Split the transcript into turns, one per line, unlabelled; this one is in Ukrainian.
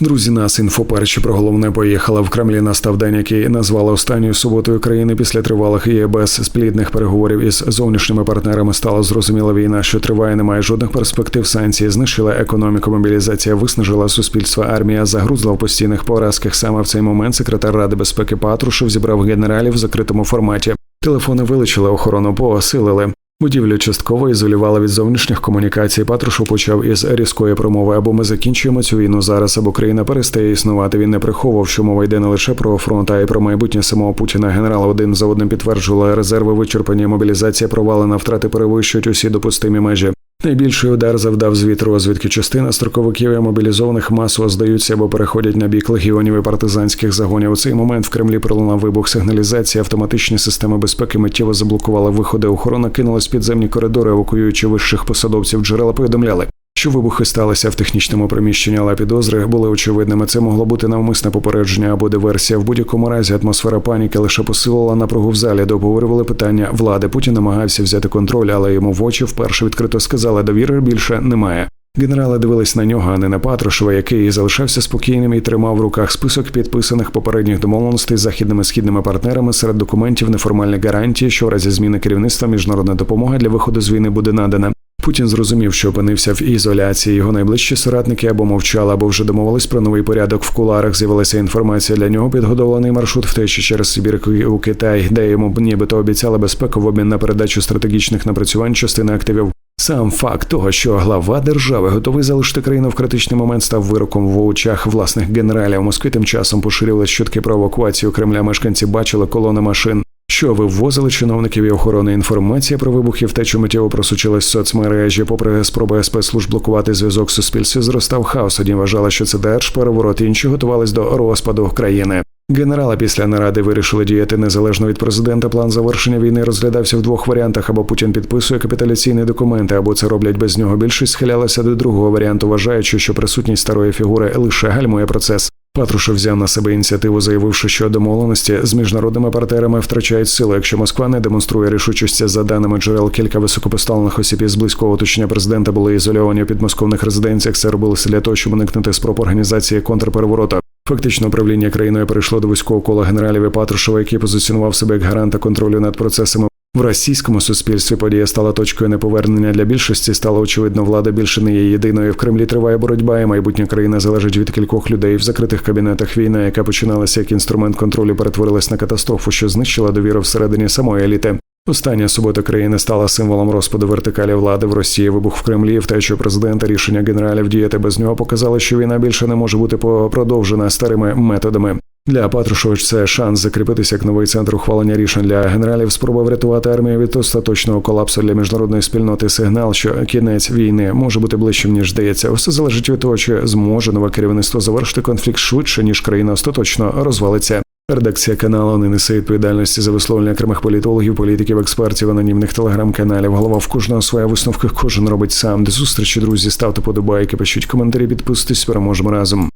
Друзі, нас інфоперші про головне поїхала в Кремлі. Настав день, який назвали останньою суботою країни після тривалих і без сплідних переговорів із зовнішніми партнерами. Стала зрозуміла війна, що триває, немає жодних перспектив. Санкції знищила економіку. Мобілізація виснажила суспільство. Армія загрузла в постійних поразках. Саме в цей момент секретар ради безпеки Патрушев зібрав генералів в закритому форматі. Телефони вилучили, охорону посилили. Будівлю частково ізолювали від зовнішніх комунікацій. Патрушу почав із різкої промови. Або ми закінчуємо цю війну зараз, або країна перестає існувати. Він не приховував, що мова йде не лише про фронт, а й про майбутнє самого Путіна. Генерал один за одним підтверджували резерви вичерпані. Мобілізація провалена, втрати перевищують усі допустимі межі. Найбільший удар завдав звіт розвідки. Частина строковиків і мобілізованих масово здаються або переходять на бік легіонів і партизанських загонів. У цей момент в Кремлі пролунав вибух сигналізації. Автоматичні системи безпеки миттєво заблокували виходи. Охорона кинулась підземні коридори, евакуюючи вищих посадовців. Джерела повідомляли. Що вибухи сталися в технічному приміщенні, але підозри були очевидними. Це могло бути навмисне попередження або диверсія. В будь-якому разі атмосфера паніки лише посилила напругу в залі. Договорювали питання влади. Путін намагався взяти контроль, але йому в очі вперше відкрито сказали, довіри більше немає. Генерали дивились на нього, а не на Патрушева, який залишався спокійним і тримав в руках список підписаних попередніх домовленостей з західними східними партнерами серед документів неформальні гарантії, що в разі зміни керівництва міжнародна допомога для виходу з війни буде надана. Путін зрозумів, що опинився в ізоляції. Його найближчі соратники або мовчали, або вже домовились про новий порядок. В куларах з'явилася інформація для нього. Підготовлений маршрут втечі через Сибір у Китай, де йому нібито обіцяли безпеку в обмін на передачу стратегічних напрацювань частини активів. Сам факт того, що глава держави готовий залишити країну в критичний момент, став вироком в очах власних генералів. Москві тим часом поширювали чутки про евакуацію Кремля. Мешканці бачили колони машин. Що вивозили чиновників і охорони інформація про вибухи втечу миттєво просучилась в соцмережі. Попри спроби спецслужб блокувати зв'язок з суспільством, зростав хаос. Одні вважали, що це держпереворот, інші готувались до розпаду країни. Генерали після наради вирішили діяти незалежно від президента. План завершення війни розглядався в двох варіантах: або Путін підписує капіталяційні документи, або це роблять без нього. Більшість схилялася до другого варіанту, вважаючи, що присутність старої фігури лише гальмує процес. Патрушев взяв на себе ініціативу, заявивши, що домовленості з міжнародними партнерами втрачають силу, якщо Москва не демонструє рішучості за даними джерел. Кілька високопоставлених осіб із близького оточення президента були ізольовані у підмосковних резиденціях. Це робилося для того, щоб уникнути спроб організації контрпереворота. Фактично управління країною перейшло до військового кола генералів і Патрушева, який позиціонував себе як гаранта контролю над процесами. В російському суспільстві подія стала точкою неповернення для більшості. Стало очевидно, влада більше не є єдиною. В Кремлі триває боротьба, і майбутня країна залежить від кількох людей в закритих кабінетах. Війна, яка починалася як інструмент контролю, перетворилась на катастрофу, що знищила довіру всередині самої еліти. Остання субота країни стала символом розпаду вертикалі влади в Росії. Вибух в Кремлі, втечу президента, рішення генералів діяти без нього показали, що війна більше не може бути продовжена старими методами. Для Патрушович це шанс закріпитися як новий центр ухвалення рішень для генералів. Спроба врятувати армію від остаточного колапсу для міжнародної спільноти. Сигнал, що кінець війни може бути ближчим ніж здається. Усе залежить від того, чи зможе нове керівництво завершити конфлікт швидше ніж країна остаточно розвалиться. Редакція каналу не несе відповідальності за висловлення окремих політологів, політиків, експертів, анонімних телеграм-каналів. Голова в кожного своя висновка, кожен робить сам. До зустрічі, друзі, ставте подобайки, пишіть коментарі, підписуйтесь, переможемо разом.